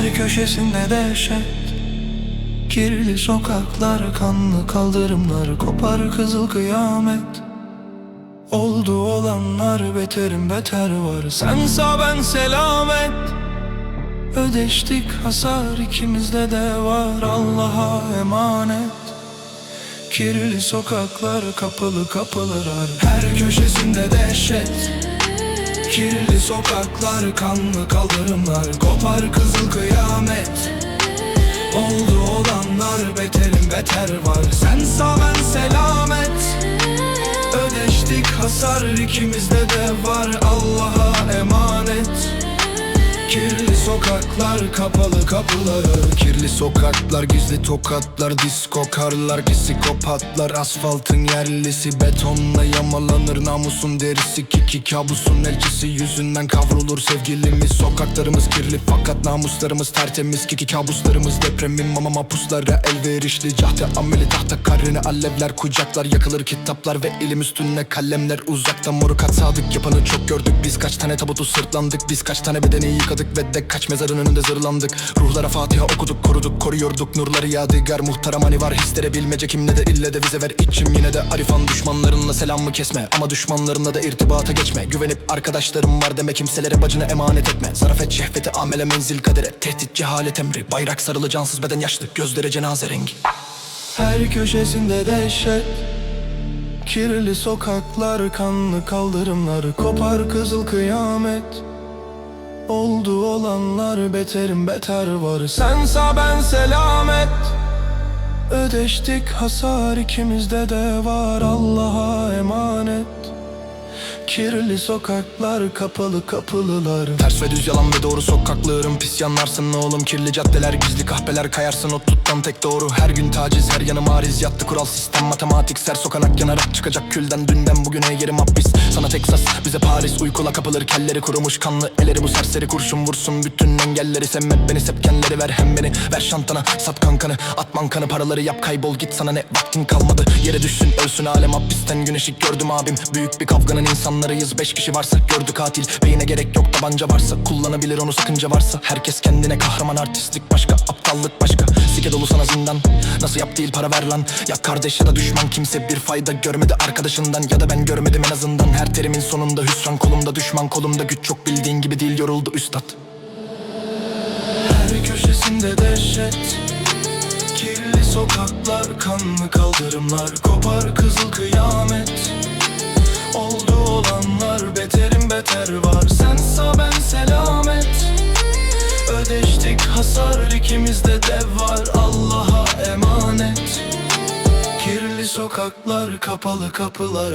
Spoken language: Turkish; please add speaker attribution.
Speaker 1: Her köşesinde dehşet. Kirli sokaklar, kanlı kaldırımlar Kopar kızıl kıyamet. Oldu olanlar beterin beter var. Sen sağ ben selamet. Ödeştik hasar ikimizde de var. Allah'a emanet. Kirli sokaklar kapalı kapılar Her köşesinde dehşet Kirli sokaklar kanlı kaldırımlar. Kopar kızıl kıyamet. Oldu olanlar beterin beter var. Sen sağ ben selamet. Ödeştik hasar ikimizde de Sokaklar kapalı kapıları Kirli sokaklar gizli tokatlar Disko karlar psikopatlar Asfaltın yerlisi betonla yamalanır Namusun derisi kiki kabusun elçisi Yüzünden kavrulur sevgilimiz Sokaklarımız kirli fakat namuslarımız tertemiz Kiki kabuslarımız depremin mama mapuslara elverişli Cahte ameli tahta karını alevler kucaklar Yakılır kitaplar ve elim üstüne kalemler Uzakta. Morukat sadık yapanı çok gördük Biz kaç tane tabutu sırtlandık Biz kaç tane bedeni yıkadık ve de kaç mezarın önünde zırlandık. Ruhlara Fatiha okuduk koruduk koruyorduk. Nurları yadigar muhterem hani var. Hislere bilmece Kim ne de ille de vize ver. İçim yine de arifan Düşmanlarınla selamı kesme. Ama düşmanlarınla da irtibata geçme. Güvenip arkadaşlarım var deme kimselere bacını emanet etme. Zarafet şehveti amele menzil kadere. Tehdit cehalet emri. Bayrak sarılı cansız beden yaşlı. Gözlere cenaze rengi. Her köşesinde dehşet. Kirli sokaklar, kanlı kaldırımlar. Kopar kızıl kıyamet Oldu olanlar beterin beter var. Sen sağ ben selamet. Ödeştik hasar ikimizde de var. Allah'a emanet Kirli sokaklar kapalı kapılılar. Ters ve düz yalan ve doğru sokaklarım. Pis yanlarsın oğlum kirli caddeler Gizli kahpeler kayarsın. O tuttan tek doğru Her gün taciz her yanım ariz. Yattı kural sistem Matematik ser sokanak yanarak çıkacak külden Dünden bugüne yerim hapis. Sana Texas bize Paris. Uykula kapılır kelleri kurumuş kanlı Eleri bu serseri. Kurşun vursun bütün engelleri Sevme beni sepkenleri ver hem beni. Ver şantana sat kankanı Atman kanı paraları yap kaybol git sana ne vaktin kalmadı. Yere düşsün ölsün alem hapisten gün ışık gördüm abim. Büyük bir kavganın insanlarıyız beş kişi varsa gördü katil. Beyine gerek yok tabanca varsa kullanabilir onu sakınca varsa. Herkes kendine kahraman artistlik başka aptallık başka. Sike dolu sana zindan Nasıl yap değil para ver lan. Ya kardeş ya da düşman kimse bir fayda görmedi arkadaşından. Ya da ben görmedim en azından. Her terimin sonunda hüsran kolumda düşman kolumda. Güç çok bildiğin gibi değil yoruldu üstad. Her köşesinde dehşet. Kirli sokaklar, kanlı kaldırımlar. Kopar kızıl kıyamet. Oldu beter var. Sen sağ ben selamet Ödeştik hasar ikimizde de var. Allah'a emanet. Kirli sokaklar kapalı kapılar